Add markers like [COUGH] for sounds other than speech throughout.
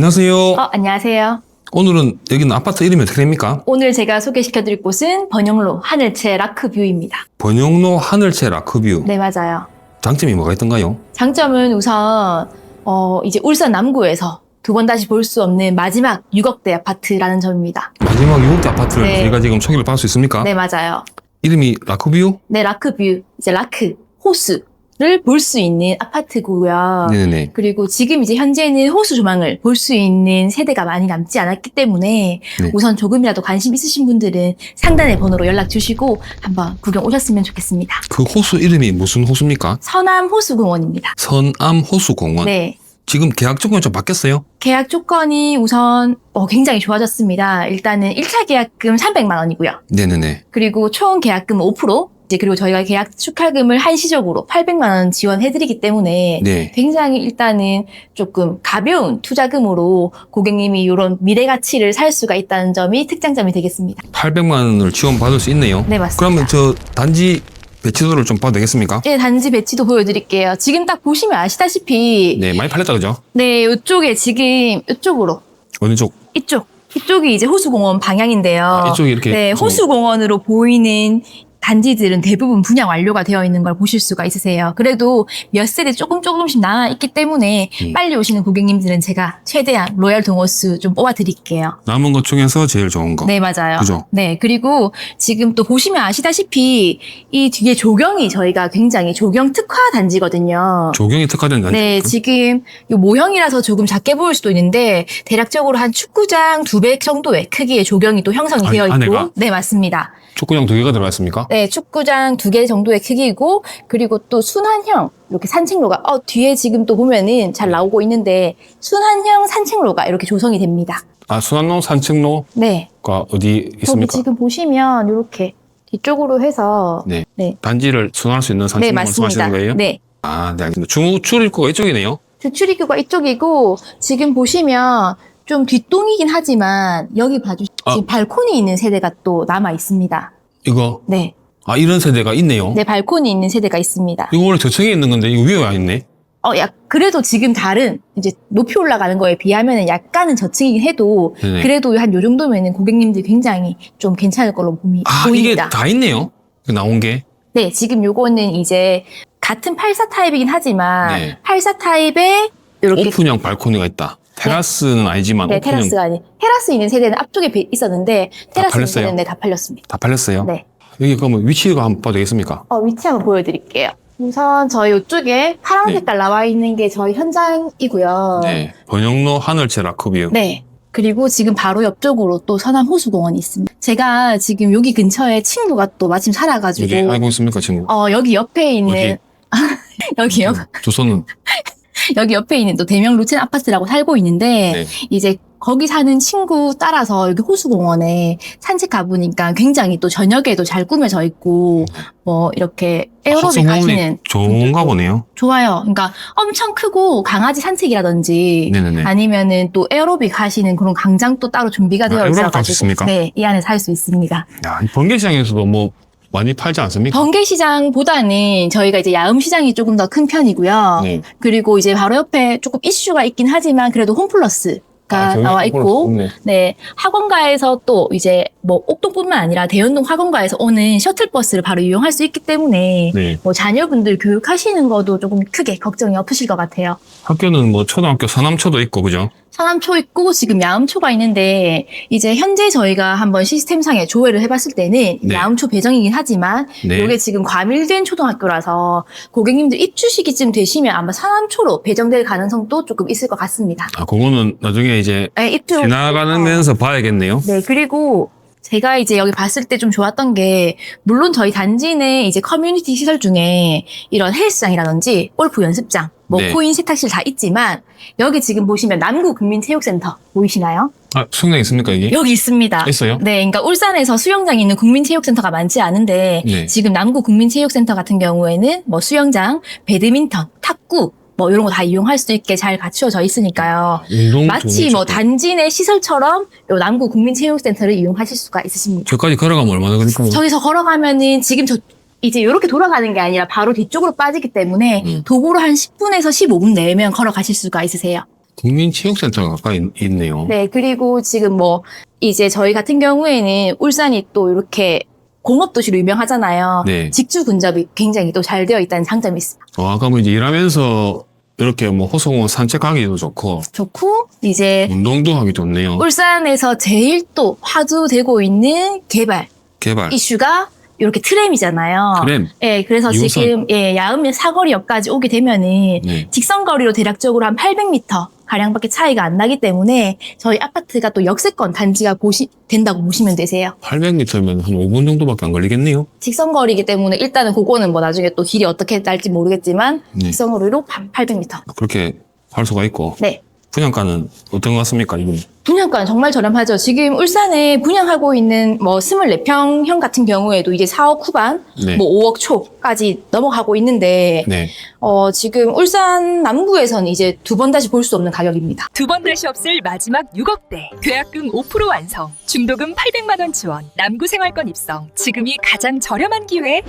안녕하세요. 어, 안녕하세요. 오늘은 여기는 아파트 이름이 어떻게 됩니까? 오늘 제가 소개시켜드릴 곳은 번영로 하늘채 라크뷰입니다. 번영로 하늘채 라크뷰. 네, 맞아요. 장점이 뭐가 있던가요? 장점은 우선 어, 이제 울산 남구에서 두 번 다시 볼 수 없는 마지막 6억대 아파트라는 점입니다. 마지막 6억대 아파트를 네. 저희가 지금 소개를 받을 수 있습니까? 네, 맞아요. 이름이 라크뷰? 네, 라크뷰, 이제 라크, 호수 를 볼 수 있는 아파트고요. 네네네. 그리고 지금 이제 현재는 호수 조망을 볼 수 있는 세대가 많이 남지 않았기 때문에 네. 우선 조금이라도 관심 있으신 분들은 상단의 번호로 연락 주시고 한번 구경 오셨으면 좋겠습니다. 그 호수 이름이 무슨 호수입니까? 서남 호수공원입니다. 선암 호수공원. 네. 지금 계약 조건이 좀 바뀌었어요? 계약 조건이 우선 어, 굉장히 좋아졌습니다. 일단은 1차 계약금 300만 원이고요. 네네네. 그리고 총 계약금 5%, 이제 그리고 저희가 계약 축하금을 한시적으로 800만 원 지원해드리기 때문에 네. 굉장히 일단은 조금 가벼운 투자금으로 고객님이 이런 미래 가치를 살 수가 있다는 점이 특장점이 되겠습니다. 800만 원을 지원받을 수 있네요. 네, 맞습니다. 그러면 저 단지 배치도를 좀 봐도 되겠습니까? 네, 단지 배치도 보여드릴게요. 지금 딱 보시면 아시다시피 네, 많이 팔렸다 그죠? 네, 이쪽에 지금 이쪽으로 어느 쪽? 이쪽 이쪽이 이제 호수공원 방향인데요. 아, 이쪽이 이렇게 네, 좀- 호수공원으로 보이는 단지들은 대부분 분양 완료가 되어 있는 걸 보실 수가 있으세요. 그래도 몇 세대 조금 조금씩 남아 있기 때문에 음. 빨리 오시는 고객님들은 제가 최대한 로얄 동호수 좀 뽑아 드릴게요. 남은 것 중에서 제일 좋은 거. 네, 맞아요. 그죠? 네, 그리고 지금 또 보시면 아시다시피 이 뒤에 조경이 저희가 굉장히 조경 특화 단지거든요. 조경이 특화된 단지. 네, 지금 이 모형이라서 조금 작게 보일 수도 있는데 대략적으로 한 축구장 두 배 정도의 크기의 조경이 또 형성이 아니, 되어 있고, 안에가? 네 맞습니다. 축구장 두 개가 들어가 있습니까? 네, 축구장 두 개 정도의 크기이고 그리고 또 순환형 이렇게 산책로가 어 뒤에 지금 또 보면은 잘 나오고 있는데 순환형 산책로가 이렇게 조성이 됩니다. 아, 순환로 산책로가 네, 어디 저기 있습니까? 지금 보시면 이렇게 뒤쪽으로 해서 네. 네, 단지를 순환할 수 있는 네 산책로 맞습니다. 말씀하시는 거예요? 네. 아, 네, 알겠습니다. 중출입구가 이쪽이네요. 주출입구가 이쪽이고 지금 보시면 좀 뒷동이긴 하지만 여기 봐주시 아. 지금 발코니 있는 세대가 또 남아 있습니다. 이거. 네, 아, 이런 세대가 있네요. 네 발코니 있는 세대가 있습니다. 이거 원래 저층에 있는 건데, 이거 위에 와 있네. 어, 야, 그래도 지금 다른 이제 높이 올라가는 거에 비하면 약간은 저층이긴 해도 네네. 그래도 한 요 정도면은 고객님들 굉장히 좀 괜찮을 걸로 봄이, 아, 보입니다. 이게 다 있네요. 이거 나온 게. 네, 지금 요거는 이제 같은 84 타입이긴 하지만 네. 84 타입에 이렇게 오픈형 발코니가 있다. 테라스는 아니지만 네, 오픈형 테라스가 아니 테라스 있는 세대는 앞쪽에 비- 있었는데 테라스 있는? 세대는 네, 다 팔렸습니다. 다 팔렸어요. 네. 여기 그러면 위치가 한번 봐도 되겠습니까? 어, 위치 한번 보여드릴게요. 우선 저희 이쪽에 파란 네. 색깔 나와 있는 게 저희 현장이고요. 네. 번영로 하늘채 라크뷰. 네. 그리고 지금 바로 옆쪽으로 또 서남 호수공원이 있습니다. 제가 지금 여기 근처에 친구가 또 마침 살아가지고 여기 알고 있습니까, 친구? 어 여기 옆에 있는? [LAUGHS] 여기요. 주소는 [LAUGHS] 여기 옆에 있는 또 대명 루첸 아파트라고 살고 있는데 네. 이제 거기 사는 친구 따라서 여기 호수공원에 산책 가보니까 굉장히 또 저녁에도 잘 꾸며져 있고 뭐 이렇게 에어로빅 하시는 좋은가 보네요. 좋아요. 그러니까 엄청 크고 강아지 산책이라든지 네네네. 아니면은 또 에어로빅 하시는 그런 강장도 따로 준비가 아, 되어 있어가지고? 네, 이 안에서 할 수 있습니다. 야, 이 번개시장에서도 뭐 많이 팔지 않습니까? 번개시장보다는 저희가 이제 야음시장이 조금 더 큰 편이고요. 네. 그리고 이제 바로 옆에 조금 이슈가 있긴 하지만 그래도 홈플러스 가 아, 나와 있고 없네. 네, 학원가에서 또 이제 뭐 옥동뿐만 아니라 대연동 학원가에서 오는 셔틀버스를 바로 이용할 수 있기 때문에 네. 뭐 자녀분들 교육하시는 것도 조금 크게 걱정이 없으실 것 같아요. 학교는 뭐 초등학교 서남초도 있고 그죠? 서남초 있고 지금 야음초가 있는데 이제 현재 저희가 한번 시스템상에 조회를 해봤을 때는 네. 야음초 배정이긴 하지만 네. 이게 지금 과밀된 초등학교라서 고객님들 입주 시기쯤 되시면 아마 서남초로 배정될 가능성도 조금 있을 것 같습니다. 아, 그거는 나중에 이제 네, 입주 지나가면서 봐야겠네요. 네, 그리고 제가 이제 여기 봤을 때 좀 좋았던 게, 물론 저희 단지 내 이제 커뮤니티 시설 중에 이런 헬스장이라든지 골프 연습장, 뭐 네. 코인 세탁실 다 있지만, 여기 지금 보시면 남구 국민체육센터 보이시나요? 아, 수영장 있습니까, 여기? 여기 있습니다. 있어요? 네, 그러니까 울산에서 수영장이 있는 국민체육센터가 많지 않은데, 네. 지금 남구 국민체육센터 같은 경우에는 뭐 수영장, 배드민턴, 탁구, 뭐 이런 거 다 이용할 수 있게 잘 갖추어져 있으니까요. 운동 마치 뭐 쪽. 단지 내 시설처럼 요 남구 국민체육센터를 이용하실 수가 있으십니다. 저까지 걸어가면 얼마나 걸릴까요? 저기서 걸어가면은 지금 저 이제 이렇게 돌아가는 게 아니라 바로 뒤쪽으로 빠지기 때문에 음. 도보로 한 10분에서 15분 내면 걸어가실 수가 있으세요. 국민체육센터가 가까이 있- 있네요. 네, 그리고 지금 뭐 이제 저희 같은 경우에는 울산이 또 이렇게 공업도시로 유명하잖아요. 네. 직주 근접이 굉장히 또 잘 되어 있다는 장점이 있습니다. 어, 아까 뭐 이제 일하면서 이렇게 뭐 호수공원 산책하기도 좋고 좋고 이제 운동도 하기 좋네요. 울산에서 제일 또 화두되고 있는 개발 개발. 이슈가 이렇게 트램이잖아요. 트램. 예, 그래서 이호선. 지금 예, 야음면 사거리역까지 오게 되면은 네. 직선 거리로 대략적으로 한 800m 가량밖에 차이가 안 나기 때문에 저희 아파트가 또 역세권 단지가 보시 된다고 보시면 되세요. 800m면 한 5분 정도밖에 안 걸리겠네요. 직선 거리이기 때문에 일단은 그거는 뭐 나중에 또 길이 어떻게 날지 모르겠지만 네. 직선 거리로 800m. 그렇게 할 수가 있고. 네. 분양가는 어떤 것 같습니까, 이분? 분양가는 정말 저렴하죠. 지금 울산에 분양하고 있는 뭐 24평형 같은 경우에도 이제 4억 후반, 네. 뭐 5억 초까지 넘어가고 있는데 네. 어, 지금 울산 남구에서는 이제 두 번 다시 볼 수 없는 가격입니다. 두 번 다시 없을 마지막 6억대. 계약금 5% 완성. 중도금 800만 원 지원. 남구 생활권 입성. 지금이 가장 저렴한 기회.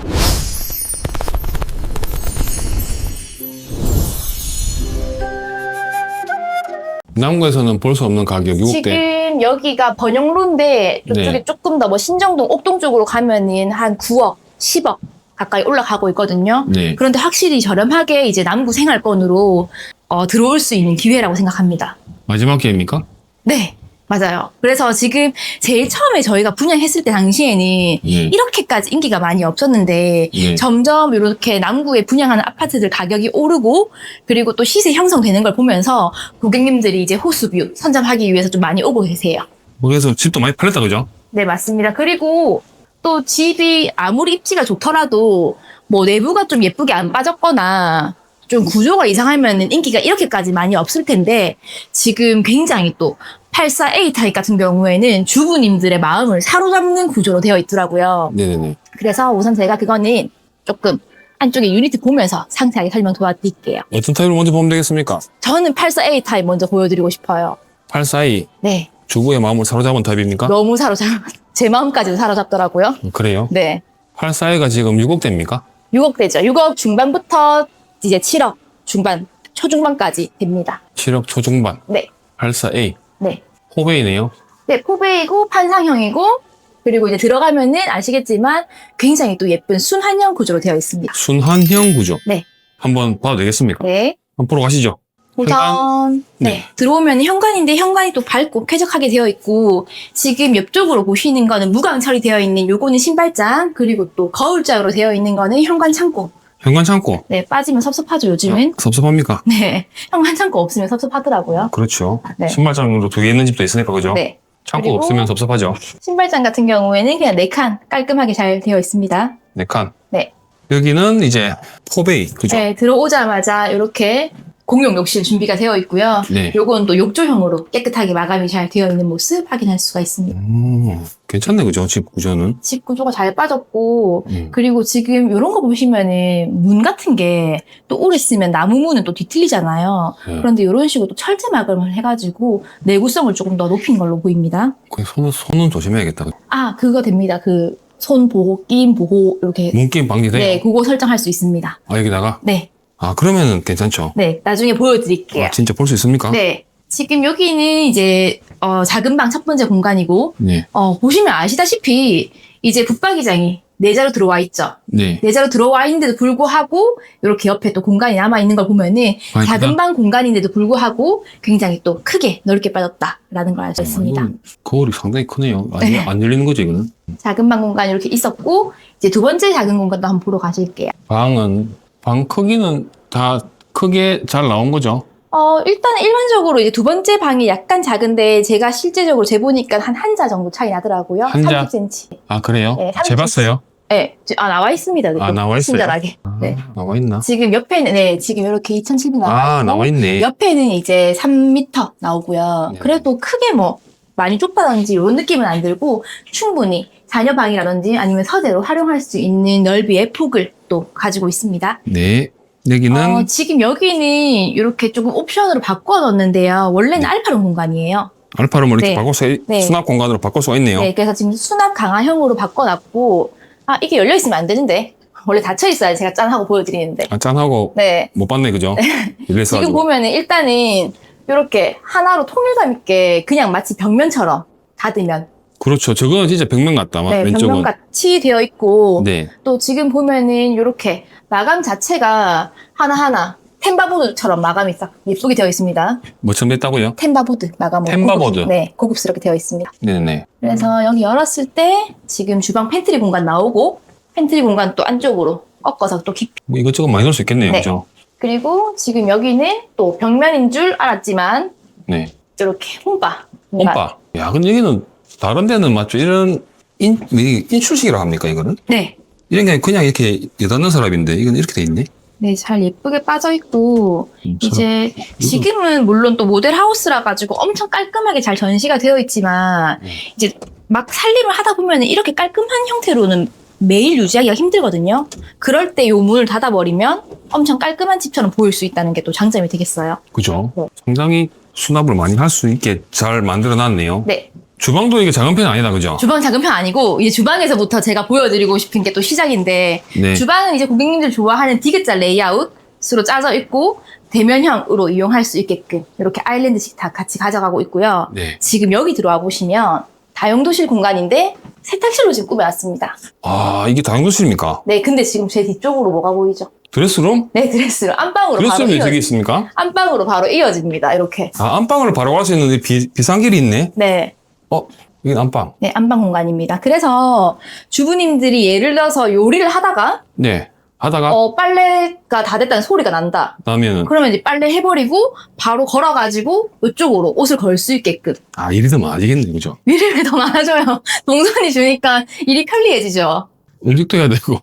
남구에서는 볼 수 없는 가격 6억대. 지금 여기가 번영로인데 이쪽에 네. 조금 더 뭐 신정동, 옥동 쪽으로 가면은 한 9억, 10억 가까이 올라가고 있거든요. 네. 그런데 확실히 저렴하게 이제 남구 생활권으로 어, 들어올 수 있는 기회라고 생각합니다. 마지막 기회입니까? 네, 맞아요. 그래서 지금 제일 처음에 저희가 분양했을 때 당시에는 예. 이렇게까지 인기가 많이 없었는데 예. 점점 이렇게 남구에 분양하는 아파트들 가격이 오르고 그리고 또 시세 형성되는 걸 보면서 고객님들이 이제 호수뷰 선점하기 위해서 좀 많이 오고 계세요. 그래서 집도 많이 팔렸다, 그죠? 네, 맞습니다. 그리고 또 집이 아무리 입지가 좋더라도 뭐 내부가 좀 예쁘게 안 빠졌거나 좀 구조가 이상하면 인기가 이렇게까지 많이 없을 텐데 지금 굉장히 또 84A 타입 같은 경우에는 주부님들의 마음을 사로잡는 구조로 되어 있더라고요. 네네네. 그래서 우선 제가 그거는 조금 안쪽에 유니트 보면서 상세하게 설명 도와드릴게요. 어떤 타입을 먼저 보면 되겠습니까? 저는 84A 타입 먼저 보여드리고 싶어요. 842. 네. 주부의 마음을 사로잡은 타입입니까? 너무 사로잡, [LAUGHS] 제 마음까지도 사로잡더라고요. 그래요? 네. 842가 지금 6억대입니까? 6억 되죠. 6억 중반부터 이제 7억 중반, 초중반까지 됩니다. 7억 초중반. 네. 84A. 네. 호베이네요. 네, 포베이고 판상형이고 그리고 이제 들어가면은 아시겠지만 굉장히 또 예쁜 순환형 구조로 되어 있습니다. 순환형 구조. 네. 한번 봐도 되겠습니까? 네. 한번 보러 가시죠. 우선 네. 네. 들어오면 현관인데 현관이 또 밝고 쾌적하게 되어 있고 지금 옆쪽으로 보시는 거는 무광 처리되어 있는 요거는 신발장 그리고 또 거울장으로 되어 있는 거는 현관 창고. 현관 창고. 네, 빠지면 섭섭하죠 요즘은. 아, 섭섭합니까? [LAUGHS] 네, 현관 창고 없으면 섭섭하더라고요. 그렇죠. 네. 신발장으로 두 개 있는 집도 있으니까, 그죠? 네. 창고 그리고- 없으면 섭섭하죠. 신발장 같은 경우에는 그냥 네 칸 깔끔하게 잘 되어 있습니다. 네 칸. 네. 여기는 이제 포베이. 그죠? 네, 들어오자마자 이렇게 공용 욕실 준비가 되어 있고요. 네. 요건 또 욕조형으로 깨끗하게 마감이 잘 되어 있는 모습 확인할 수가 있습니다. 음, 괜찮네, 그죠? 집 구조는. 집 구조가 잘 빠졌고 음. 그리고 지금 이런 거 보시면은 문 같은 게 또 오래 쓰면 나무 문은 또 뒤틀리잖아요. 네. 그런데 이런 식으로 또 철제 마감을 해가지고 내구성을 조금 더 높인 걸로 보입니다. 그 손은, 손은 조심해야겠다. 아 그거 됩니다. 그 손 보호, 끼임 보호 이렇게 문게임 방지돼요? 네, 그거 설정할 수 있습니다. 아, 여기다가? 네, 아, 그러면은 괜찮죠. 네, 나중에 보여드릴게요. 아, 진짜 볼 수 있습니까? 네, 지금 여기는 이제 어, 작은 방 첫 번째 공간이고 네. 어, 보시면 아시다시피 이제 붙박이장이 내자로 들어와 있죠. 네. 내자로 들어와 있는데도 불구하고 이렇게 옆에 또 공간이 남아 있는 걸 보면은 아, 작은. 방 공간인데도 불구하고 굉장히 또 크게 넓게 빠졌다라는 걸 알 수 있습니다. 이건 거울이 상당히 크네요. 안, 네. 안 열리는 거죠, 이거는? 작은 방 공간이 이렇게 있었고 이제 두 번째 작은 공간도 한번 보러 가실게요. 방은, 방 크기는 다 크게 잘 나온 거죠? 어, 일단 일반적으로 이제 두 번째 방이 약간 작은데 제가 실제적으로 재보니까 한 한 자 정도 차이 나더라고요. 한 자? 30cm. 아, 그래요? 네, 재봤어요? 네, 지- 아 나와 있습니다. 아, 나와 있어요? 친절하게. 네. 아, 나와 있나? 지금 옆에는 네, 지금 이렇게 2,700 나와 아, 있고 나와 있네. 옆에는 이제 3m 나오고요. 네. 그래도 크게 뭐 많이 좁다든지 이런 느낌은 안 들고 충분히 자녀 방이라든지 아니면 서재로 활용할 수 있는 넓이의 폭을 또 가지고 있습니다. 네. 여기는 어, 지금 여기는 이렇게 조금 옵션으로 바꿔놨는데요. 원래는 네. 알파룸 공간이에요. 알파룸을 이렇게 네. 바꿔 수, 네. 수납 공간으로 바꿀 수가 있네요. 네, 그래서 지금 수납 강화형으로 바꿔놨고 아 이게 열려 있으면 안 되는데 원래 닫혀 있어야 제가 짠 하고 보여드리는데. 아, 짠하고 네. 못 봤네, 그죠? [LAUGHS] 이래서 지금 보면은 일단은 이렇게 하나로 통일감 있게 그냥 마치 벽면처럼 닫으면 그렇죠. 저거는 진짜 벽면 같다. 막 네, 왼쪽은. 벽면 같이 되어 있고 네. 또 지금 보면은 이렇게 마감 자체가 하나하나 템바보드처럼 마감이 싹 예쁘게 되어 있습니다. 뭐처럼 됐다고요? 템바보드 마감으로. 템바보드. 고급, 네, 고급스럽게 되어 있습니다. 네네. 그래서 여기 열었을 때 지금 주방 팬트리 공간 나오고 팬트리 공간 또 안쪽으로 꺾어서 또 깊이. 뭐 이것저것 많이 넣을 수 있겠네요. 네. 그죠? 그리고 지금 여기는 또 벽면인 줄 알았지만 네. 이렇게 홈바. 공간. 홈바. 야, 근데 여기는 다른 데는 맞죠? 이런 인, 인출식이라고 합니까, 이거는? 네. 이런 게 그냥 이렇게 여닫는 서랍인데, 이건 이렇게 돼 있네? 네, 잘 예쁘게 빠져 있고 음, 이제 지금은 물론 또 모델 하우스라 가지고 엄청 깔끔하게 잘 전시가 되어 있지만 음. 이제 막 살림을 하다 보면 이렇게 깔끔한 형태로는 매일 유지하기가 힘들거든요. 그럴 때 요 문을 닫아버리면 엄청 깔끔한 집처럼 보일 수 있다는 게 또 장점이 되겠어요. 그죠? 네. 상당히 수납을 많이 할 수 있게 잘 만들어 놨네요. 네. 주방도 이게 작은 편이 아니다, 그죠? 주방 작은 편 아니고 이제 주방에서부터 제가 보여드리고 싶은 게 또 시작인데 네. 주방은 이제 고객님들 좋아하는 디귿자 레이아웃으로 짜져 있고 대면형으로 이용할 수 있게끔 이렇게 아일랜드식 다 같이 가져가고 있고요. 네. 지금 여기 들어와 보시면 다용도실 공간인데 세탁실로 지금 꾸며왔습니다. 아, 이게 다용도실입니까? 네, 근데 지금 제 뒤쪽으로 뭐가 보이죠? 드레스룸? 네, 드레스룸 안방으로 바로 드레스룸이 이어 저기 있습니까? 안방으로 바로 이어집니다. 이렇게. 아, 안방으로 바로 갈 수 있는 이 비, 비상길이 있네? 네. 어, 이게 안방. 네, 안방 공간입니다. 그래서 주부님들이 예를 들어서 요리를 하다가 네. 하다가, 어, 빨래가 다 됐다는 소리가 난다. 다음에는, 그러면 이제 빨래 해버리고 바로 걸어가지고 이쪽으로 옷을 걸 수 있게끔 아, 일이 더 많아지겠네, 그죠? [LAUGHS] 일을 더 많아져요. 동선이 주니까 일이 편리해지죠. 음식도 해야 되고,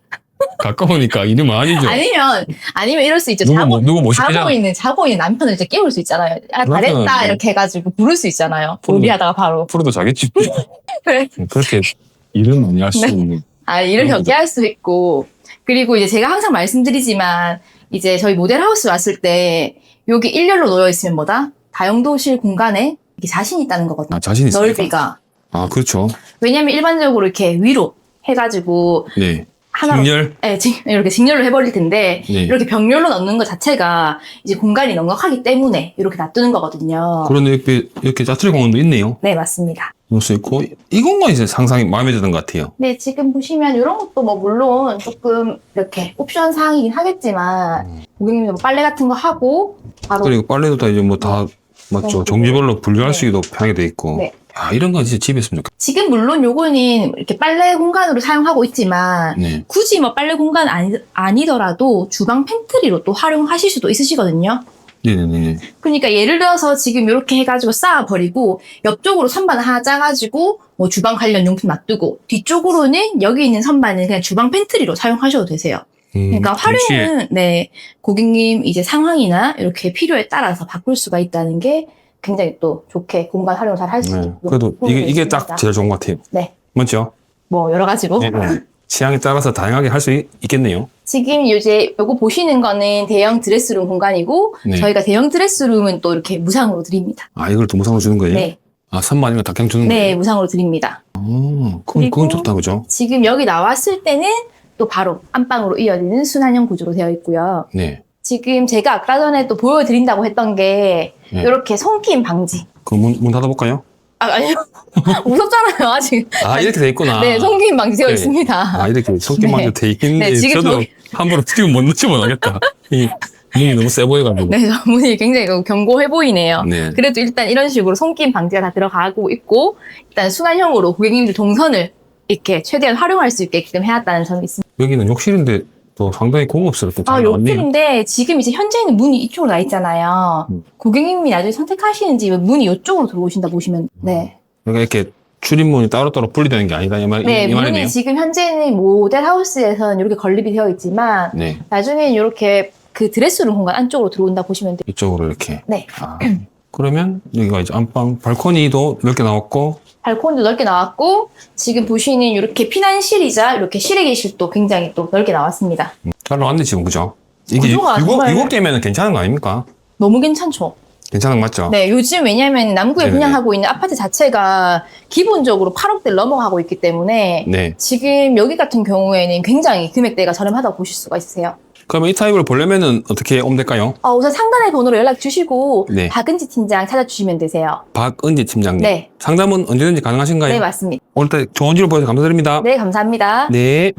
가까우니까 일이 많아지죠. 아니면 아니면 이럴 수 있죠. 누구, 자고, 뭐, 누구 모시자. 자고 있는 자고 있는 남편을 이제 깨울 수 있잖아요. 아, 다 남편은 됐다 뭐- 이렇게 해가지고 부를 수 있잖아요. 그럼요. 요리하다가 바로 앞으로도 자겠지. 그래. [LAUGHS] 그렇게 일은 많이 할수 네. 있는. 아 그런 경계할 수 있고 그리고 이제 제가 항상 말씀드리지만 이제 저희 모델 하우스 왔을 때 여기 일렬로 놓여 있으면 뭐다 다용도실 공간에 이게 자신 있다는 거거든요. 아, 자신 있어요. 넓이가 아, 그렇죠. 왜냐면 일반적으로 이렇게 위로 해가지고 네. 하나로 직렬? 네, 직- 이렇게 직렬로 해버릴 텐데 네. 이렇게 벽렬로 넣는 것 자체가 이제 공간이 넉넉하기 때문에 이렇게 놔두는 거거든요. 그런데 이렇게, 이렇게 짜투리 공원도 있네요. 네 맞습니다. 넣을 수 있고, 이 공간 이제 상상이 마음에 드는 것 같아요. 네 지금 보시면 이런 것도 뭐 물론 조금 이렇게 옵션 사항이긴 하겠지만 음. 고객님도 뭐 빨래 같은 거 하고 바로 그리고 빨래도 다 이제 뭐 다, 맞죠. 네. 종류별로 분류할 네. 수 있도록 편하게 돼 있고. 네. 야, 이런 건 진짜 집에 있으면 좋겠다. 지금 물론 요거는 이렇게 빨래 공간으로 사용하고 있지만 네. 굳이 뭐 빨래 공간 아니, 아니더라도 주방 팬트리로 또 활용하실 수도 있으시거든요. 네네네. 그러니까 예를 들어서 지금 이렇게 해가지고 쌓아버리고 옆쪽으로 선반 하나 짜가지고 뭐 주방 관련 용품 놔두고 뒤쪽으로는 여기 있는 선반은 그냥 주방 팬트리로 사용하셔도 되세요. 음, 그러니까 동시에. 활용은 네 고객님 이제 상황이나 이렇게 필요에 따라서 바꿀 수가 있다는 게 굉장히 또 좋게 공간 활용 잘 할수 네. 있고 그래도 이게, 이게 딱 제일 좋은 것 같아요. 네. 맞죠? 뭐 여러 가지로 네. [LAUGHS] 취향에 따라서 다양하게 할 수 있겠네요. 지금 이제 요거 보시는 거는 대형 드레스룸 공간이고 네. 저희가 대형 드레스룸은 또 이렇게 무상으로 드립니다. 아, 이걸 또 무상으로 주는 거예요? 네, 아, 3만 이면 다 그냥 주는 네 거예요? 무상으로 드립니다. 어, 그건, 그건 좋다, 그죠? 지금 여기 나왔을 때는 또 바로 안방으로 이어지는 순환형 구조로 되어 있고요. 네. 지금 제가 아까 전에 또 보여드린다고 했던 게 네. 이렇게 손김 방지. 그 문, 문 닫아볼까요? 아, 아니요. [LAUGHS] 무섭잖아요, 아직. 아, 이렇게 돼 있구나. 네, 손김 방지 되어 네. 있습니다. 아, 이렇게 네. 돼 있는데 네, 지금 저도 저기- 함부로 지금 못 넣지 못하겠다. 이 문이 너무 세 보여가지고. 네, 저 [LAUGHS] 문이 굉장히 견고해 보이네요. 네. 그래도 일단 이런 식으로 손김 방지가 다 들어가고 있고, 일단 순환형으로 고객님들 동선을 이렇게 최대한 활용할 수 있게끔 해놨다는 점이 있습니다. 여기는 욕실인데 또 상당히 고급스럽게 잘 아, 나왔네요. 욕실인데 지금 이제 현재는 문이 이쪽으로 나 있잖아요. 음. 고객님이 나중에 선택하시는 집은 문이 이쪽으로 들어오신다 보시면, 네. 그러니까 이렇게 출입문이 따로따로 분리되는 게 아니다 이, 말, 네, 이, 이 말이네요. 문이 지금 현재는 모델 하우스에서는 이렇게 건립이 되어 있지만, 네, 나중에는 이렇게 그 드레스룸 공간 안쪽으로 들어온다 보시면 돼요. 이쪽으로 이렇게. 네. 아, 그러면 여기가 이제 안방 발코니도 넓게 나왔고 발코니도 넓게 나왔고, 지금 보시는 이렇게 피난실이자 이렇게 실외기실도 굉장히 또 넓게 나왔습니다. 음, 잘 나왔네 지금 그죠? 이게 구조가 6억, 정말- 6억 개면 괜찮은 거 아닙니까? 너무 괜찮죠? 괜찮은 거 맞죠? 네, 요즘 왜냐면 남구에 네네네. 분양하고 있는 아파트 자체가 기본적으로 8억대를 넘어가고 있기 때문에 네. 지금 여기 같은 경우에는 굉장히 금액대가 저렴하다고 보실 수가 있으세요. 그러면 이 타입을 보려면은 어떻게 오면 될까요? 어, 우선 상단의 번호로 연락 주시고 네. 박은지 팀장 찾아주시면 되세요. 박은지 팀장님. 네. 상담은 언제든지 가능하신가요? 네, 맞습니다. 오늘 좋은 지를 보여서 감사드립니다. 네, 감사합니다. 네.